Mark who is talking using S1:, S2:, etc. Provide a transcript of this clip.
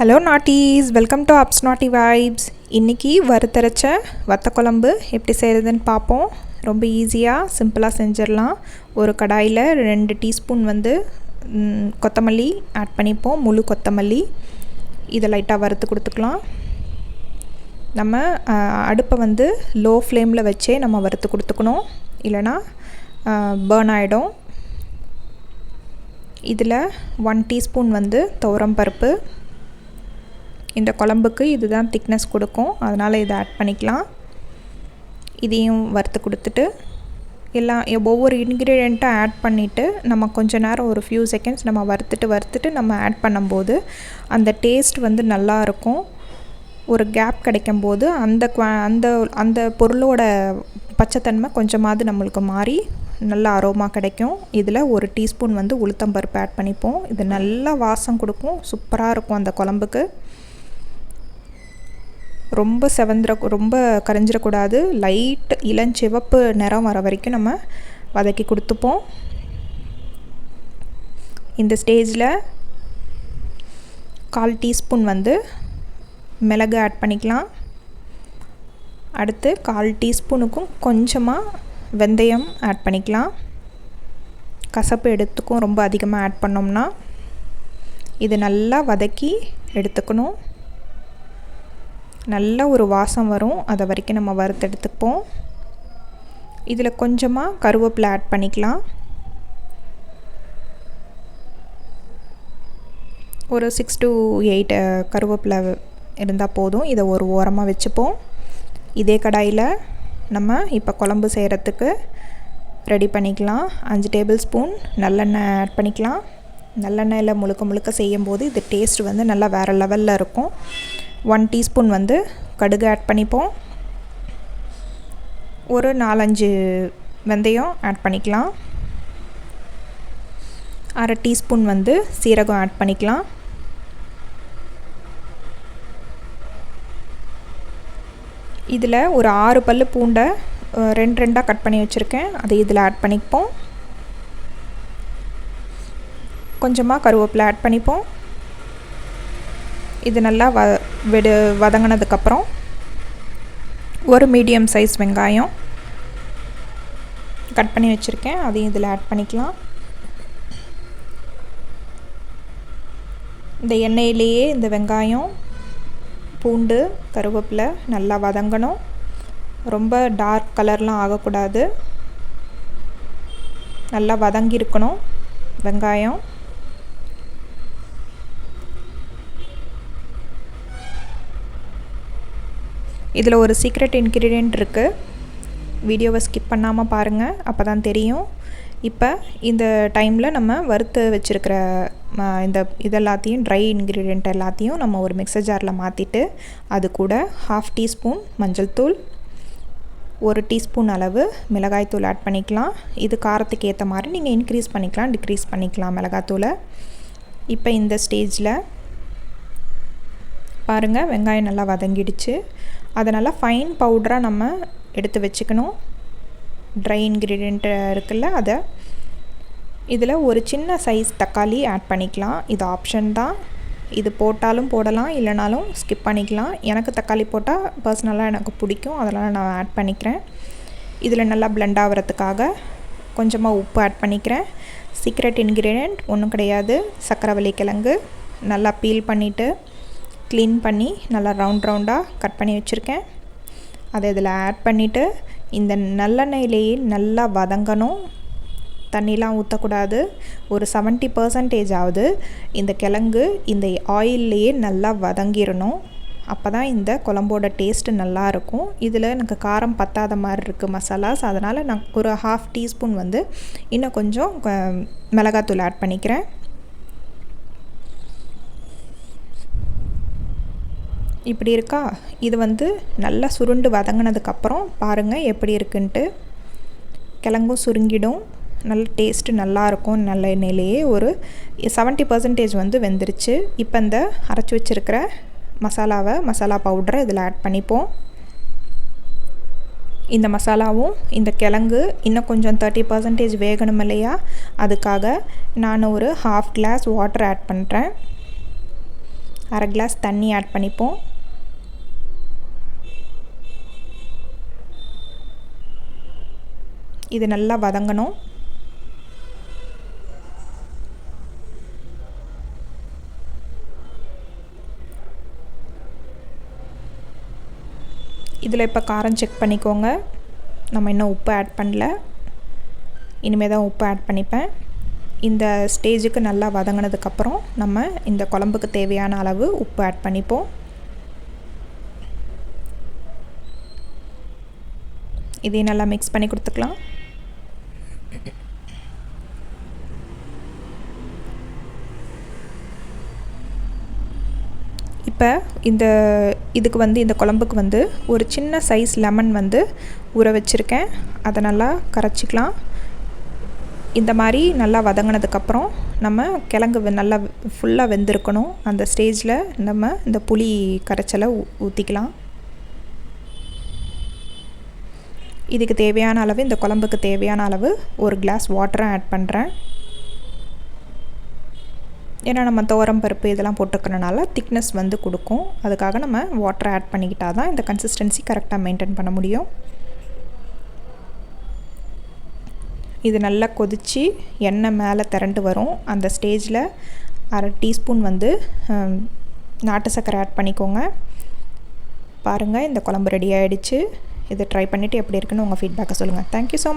S1: Hello naughties welcome to ups naughty vibes இன்றைக்கி வறுத்தரைச்ச வத்த குழம்பு எப்படி செய்கிறதுன்னு பார்ப்போம். ரொம்ப ஈஸியாக சிம்பிளாக செஞ்சிடலாம். ஒரு கடாயில் ரெண்டு டீஸ்பூன் வந்து கொத்தமல்லி ஆட் பண்ணிப்போம். முழு கொத்தமல்லி. இதை லைட்டாக வறுத்து கொடுத்துக்கலாம். நம்ம அடுப்பை வந்து லோ ஃப்ளேமில் வச்சே நம்ம வறுத்து கொடுத்துக்கணும். இல்லைனா பேர்ன் ஆகிடும் இதில் ஒன் டீஸ்பூன் வந்து துவரம் பருப்பு. இந்த குழம்புக்கு இதுதான் திக்னஸ் கொடுக்கும். அதனால் இதை ஆட் பண்ணிக்கலாம். இதையும் வறுத்து கொடுத்துட்டு எல்லாம் ஒவ்வொரு இன்க்ரீடியண்ட்டும் ஆட் பண்ணிவிட்டு நம்ம கொஞ்ச நேரம் ஒரு ஃபியூ செகண்ட்ஸ் நம்ம வறுத்துட்டு வறுத்துட்டு நம்ம ஆட் பண்ணும்போது அந்த டேஸ்ட் வந்து நல்லா இருக்கும். ஒரு கேப் கிடைக்கும்போது அந்த குவா- அந்த அந்த பொருளோட பச்சைத்தன்மை கொஞ்சமாவது நம்மளுக்கு மாறி நல்ல அரோமா கிடைக்கும். இதில் ஒரு டீஸ்பூன் வந்து உளுத்தம்பருப்பு ஆட் பண்ணிப்போம். இது நல்லா வாசம் கொடுக்கும். சூப்பராக இருக்கும் அந்த குழம்புக்கு. ரொம்ப செவந்துற ரொம்ப கரைஞ்சிடக்கூடாது. லைட் இளஞ்சிவப்பு நிறம் வர வரைக்கும் நம்ம வதக்கி கொடுத்துப்போம். இந்த ஸ்டேஜில் கால் டீஸ்பூன் வந்து மிளகு ஆட் பண்ணிக்கலாம். அடுத்து கால் டீஸ்பூனுக்கும் கொஞ்சமாக வெந்தயம் ஆட் பண்ணிக்கலாம். கசப்பு எடுத்துக்கும் ரொம்ப அதிகமாக ஆட் பண்ணோம்னா இது நல்லா வதக்கி எடுத்துக்கணும். நல்ல ஒரு வாசம் வரும். அதை வரைக்கும் நம்ம வறுத்தெடுத்துப்போம் இதில் கொஞ்சமாக கருவேப்பிலை ஆட் பண்ணிக்கலாம். ஒரு சிக்ஸ் டு எயிட் கருவேப்பிலை இருந்தால் போதும். இதை ஒரு ஓரமாக வச்சுப்போம். இதே கடாயில் நம்ம இப்போ குழம்பு செய்கிறதுக்கு ரெடி பண்ணிக்கலாம். அஞ்சு டேபிள் ஸ்பூன் நல்லெண்ணெய் ஆட் பண்ணிக்கலாம். நல்லெண்ணெயில் முழுக்க முழுக்க செய்யும்போது இது டேஸ்ட் வந்து நல்லா வேறு லெவலில் இருக்கும். ஒன் டீஸ்பூன் வந்து கடுகு ஆட் பண்ணிப்போம். ஒரு நாலஞ்சு வெந்தயம் ஆட் பண்ணிக்கலாம். அரை டீஸ்பூன் வந்து சீரகம் ஆட் பண்ணிக்கலாம். இதில் ஒரு ஆறு பல்லு பூண்டை ரெண்டு ரெண்டாக கட் பண்ணி வச்சுருக்கேன். அதை இதில் ஆட் பண்ணிப்போம். கொஞ்சமாக கருவேப்பிலை ஆட் பண்ணிப்போம். இது நல்லா வ வெடு வதங்கினதுக்கப்புறம் ஒரு மீடியம் சைஸ் வெங்காயம் கட் பண்ணி வச்சுருக்கேன். அதையும் இதில் ஆட் பண்ணிக்கலாம். இந்த எண்ணெயிலேயே இந்த வெங்காயம் பூண்டு கருவேப்பிலை நல்லா வதங்கணும். ரொம்ப டார்க் கலர்லாம் ஆகக்கூடாது. நல்லா வதங்கியிருக்கணும் வெங்காயம். இதில் ஒரு சீக்ரெட் இன்க்ரீடியண்ட் இருக்குது வீடியோவை ஸ்கிப் பண்ணாமல் பாருங்கள் அப்போ தான் தெரியும். இப்போ இந்த டைமில் நம்ம வறுத்து வச்சுருக்கிற இந்த இதெல்லாத்தையும் ட்ரை இன்க்ரீடியண்ட் எல்லாத்தையும் நம்ம ஒரு மிக்சர் ஜாரில் மாற்றிட்டு அது கூட ஹாஃப் டீஸ்பூன் மஞ்சள் தூள் ஒரு டீஸ்பூன் அளவு மிளகாய்த்தூள் ஆட் பண்ணிக்கலாம். இது காரத்துக்கு ஏற்ற மாதிரி நீங்கள் இன்க்ரீஸ் பண்ணிக்கலாம் டிக்ரீஸ் பண்ணிக்கலாம் மிளகாத்தூளை இப்போ இந்த ஸ்டேஜில் பாருங்கள் வெங்காயம் நல்லா வதங்கிடுச்சு. அதை நல்லா ஃபைன் பவுடராக நம்ம எடுத்து வச்சுக்கணும். ட்ரை இன்க்ரீடியண்ட்டு இருக்குல்ல அதை. இதில் ஒரு சின்ன சைஸ் தக்காளி ஆட் பண்ணிக்கலாம். இது ஆப்ஷன் தான். இது போட்டாலும் போடலாம் இல்லைனாலும் ஸ்கிப் பண்ணிக்கலாம். எனக்கு தக்காளி போட்டால் பர்சனலாக எனக்கு பிடிக்கும். அதனால் நான் ஆட் பண்ணிக்கிறேன். இதில் நல்லா பிளெண்ட் ஆகிறதுக்காக கொஞ்சமாக உப்பு ஆட் பண்ணிக்கிறேன். சீக்ரெட் இன்க்ரீடியண்ட் ஒன்றும் கிடையாது. சக்கரவள்ளி கிழங்கு நல்லா பீல் பண்ணிவிட்டு க்ளீன் பண்ணி நல்லா ரவுண்ட் ரவுண்டாக கட் பண்ணி வச்சுருக்கேன். அதை இதில் ஆட் பண்ணிவிட்டு இந்த நல்லெண்ணெயிலேயே நல்லா வதங்கணும். தண்ணிலாம் ஊற்றக்கூடாது ஒரு செவன்ட்டி பர்சன்டேஜ் ஆகுது இந்த கிழங்கு இந்த ஆயில்லையே நல்லா வதங்கிடணும் அப்போ தான் இந்த குழம்போட டேஸ்ட்டு நல்லாயிருக்கும் இதில் எனக்கு காரம் பத்தாத மாதிரி இருக்குது மசாலாஸ். அதனால் நான் ஒரு ஹாஃப் டீஸ்பூன் வந்து இன்னும் கொஞ்சம் மிளகாத்தூள் ஆட் பண்ணிக்கிறேன். இப்படி இருக்கா? இது வந்து நல்லா சுருண்டு வதங்கினதுக்கப்புறம் பாருங்கள் எப்படி இருக்குன்ட்டு. கிழங்கும் சுருங்கிடும். நல்ல டேஸ்ட்டு நல்லாயிருக்கும் நல்ல எண்ணெயிலேயே. ஒரு செவன்ட்டி பர்சன்டேஜ் வந்து வெந்துருச்சு. இப்போ இந்த அரைச்சி வச்சுருக்கிற மசாலாவை மசாலா பவுடரை இதில் ஆட் பண்ணிப்போம். இந்த மசாலாவும் இந்த கிழங்கு இன்னும் கொஞ்சம் தேர்ட்டி பர்சன்டேஜ் வேகணும் இல்லையா? அதுக்காக நான் ஒரு ஹாஃப் கிளாஸ் வாட்டர் ஆட் பண்ணுறேன் அரை கிளாஸ் தண்ணி ஆட் பண்ணிப்போம். இது நல்லா வதங்கணும். இதில் இப்போ காரம் செக் பண்ணிக்கோங்க. நம்ம இன்னும் உப்பு ஆட் பண்ணல. இனிமேல் தான் உப்பு ஆட் பண்ணிப்பேன். இந்த ஸ்டேஜுக்கு நல்லா வதங்கினதுக்கப்புறம் நம்ம இந்த குழம்புக்கு தேவையான அளவு உப்பு ஆட் பண்ணிப்போம். இதையும் நல்லா மிக்ஸ் பண்ணி கொடுத்துக்கலாம். இப்போ இந்த இதுக்கு வந்து இந்த குழம்புக்கு வந்து ஒரு சின்ன சைஸ் லெமன் வந்து ஊற வச்சுருக்கேன். அதை நல்லா கரைச்சிக்கலாம். இந்த மாதிரி நல்லா வதங்கினதுக்கப்புறம் நம்ம கிழங்கு நல்லா ஃபுல்லாக வெந்திருக்கணும். அந்த ஸ்டேஜில் நம்ம இந்த புளி கரைச்சலை ஊற்றிக்கலாம் இதுக்கு தேவையான அளவு இந்த குழம்புக்கு தேவையான அளவு ஒரு கிளாஸ் வாட்டரை ஆட் பண்ணுறேன் ஏன்னா நம்ம துவரம் பருப்பு இதெல்லாம் போட்டுக்கிறனால திக்னஸ் வந்து கொடுக்கும். அதுக்காக நம்ம வாட்டரை ஆட் பண்ணிக்கிட்டால் தான் இந்த கன்சிஸ்டன்சி கரெக்டாக மெயின்டைன் பண்ண முடியும். இது நல்லா கொதித்து எண்ணெய் மேலே திரண்டு வரும். அந்த ஸ்டேஜில் அரை டீஸ்பூன் வந்து நாட்டு சர்க்கரை ஆட் பண்ணிக்கோங்க. பாருங்கள் இந்த குழம்பு ரெடி ஆகிடுச்சு இதை ட்ரை பண்ணிவிட்டு எப்படி இருக்குன்னு உங்கள் ஃபீட்பேக்கை சொல்லுங்கள் தேங்க்யூ ஸோ மச்